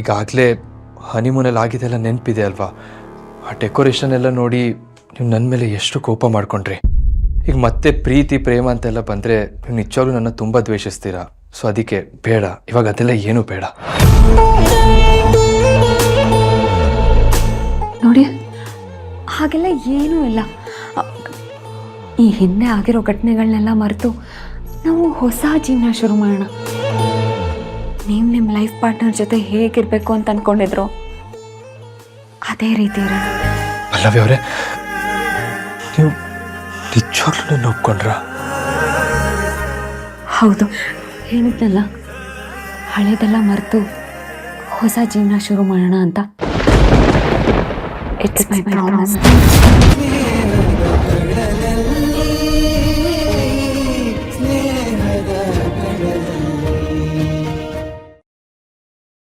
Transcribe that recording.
ಈಗಾಗಲೇ ಹನಿಮೂನಲ್ಲಿ ಆಗಿದೆಲ್ಲ ನೆನಪಿದೆ ಅಲ್ವಾ? ಆ ಡೆಕೋರೇಷನ್ ಎಲ್ಲ ನೋಡಿ ನೀವು ನನ್ನ ಮೇಲೆ ಎಷ್ಟು ಕೋಪ ಮಾಡ್ಕೊಂಡ್ರಿ. ಈಗ ಮತ್ತೆ ಪ್ರೀತಿ, ಪ್ರೇಮ ಅಂತೆಲ್ಲ ಬಂದರೆ ನೀವು ನಿಜವಾಗ್ಲೂ ನನ್ನ ತುಂಬ ದ್ವೇಷಿಸ್ತೀರಾ? ಸೊ ಅದಕ್ಕೆ ಬೇಡ, ಇವಾಗ ಅದೆಲ್ಲ ಏನೂ ಬೇಡ. ನೋಡಿ, ಹಾಗೆಲ್ಲ ಏನೂ ಇಲ್ಲ. ಈ ಹಿಂದೆ ಆಗಿರೋ ಘಟನೆಗಳನ್ನೆಲ್ಲ ಮರೆತು ನಾವು ಹೊಸ ಜೀವನ ಶುರು ಮಾಡೋಣ. ನೀವು ನಿಮ್ಮ ಲೈಫ್ ಪಾರ್ಟ್ನರ್ ಜೊತೆ ಹೇಗಿರಬೇಕು ಅಂತ ಅಂದ್ಕೊಂಡಿದ್ರು ಅದೇ ರೀತಿ ಪಲ್ಲವಿ ಅವರೇ. ನೀವು ನಿಜವಾಗ್ಲೂ ನನ್ನ ಒಪ್ಕೊಂಡ್ರಾ ಹೌದು. ಹೇಳಿದ್ನಲ್ಲ ಹಳೇದೆಲ್ಲ ಮರೆತು ಹೊಸ ಜೀವನ ಶುರು ಮಾಡೋಣ ಅಂತ. It's my promise